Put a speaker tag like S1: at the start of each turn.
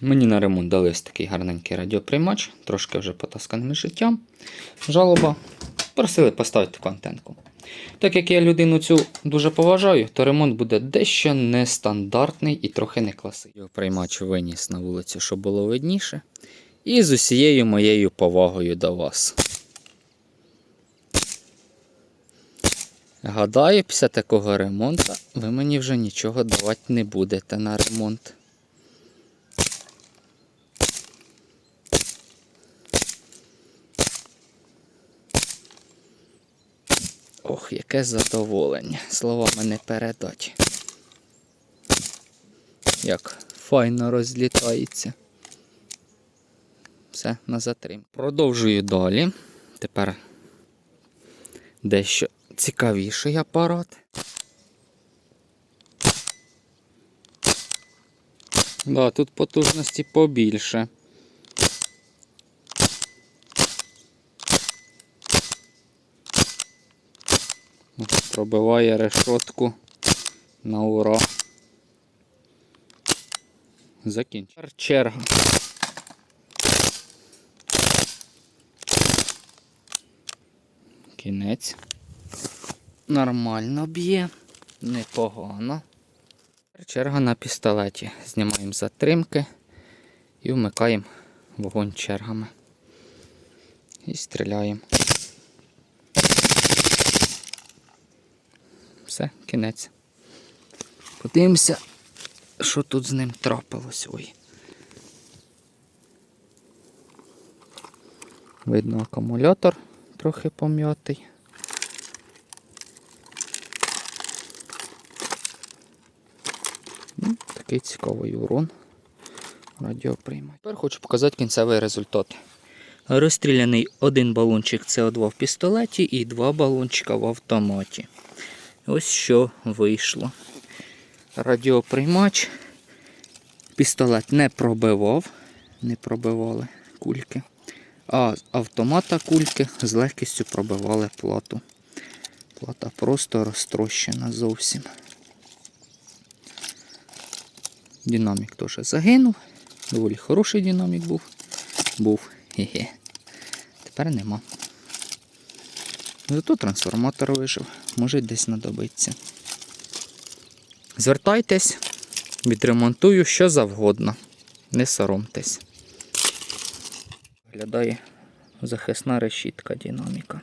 S1: Мені на ремонт дали ось такий гарненький радіоприймач, трошки вже потасканим життям. Жалоба. Просили поставити таку антенку. Так як я людину цю дуже поважаю, то ремонт буде дещо нестандартний і трохи не класичний. Приймач виніс на вулицю, щоб було видніше. І з усією моєю повагою до вас. Гадаю, після такого ремонту ви мені вже нічого давати не будете на ремонт. Ох, яке задоволення. Словами не передать. Як файно розлітається. Все, на затрим. Продовжую далі. Тепер дещо цікавіший апарат. Да, тут потужності побільше. Пробиває решотку на ура. Закінчив. Черга. Кінець. Нормально б'є, непогано. Черга на пістолеті. Знімаємо затримки і вмикаємо вогонь чергами. І стріляємо. Все, кінець. Подивимося, що тут з ним трапилось. Ой. Видно акумулятор трохи пом'ятий. Ну, Такий цікавий урон. Радіоприймач. Тепер хочу показати кінцевий результат. Розстріляний один балончик СО2 в пістолеті і два балончика в автоматі. Ось що вийшло. Радіоприймач. Пістолет не пробивав, не пробивали кульки. А з автомата кульки з легкістю пробивали плату. Плата просто розтрощена зовсім. Динамік теж загинув. Доволі хороший динамік був. Був. Хе-хе. Тепер нема. Зато трансформатор вижив. Може десь знадобиться. Звертайтесь, відремонтую що завгодно. Не соромтесь. Виглядає захисна решітка динаміка.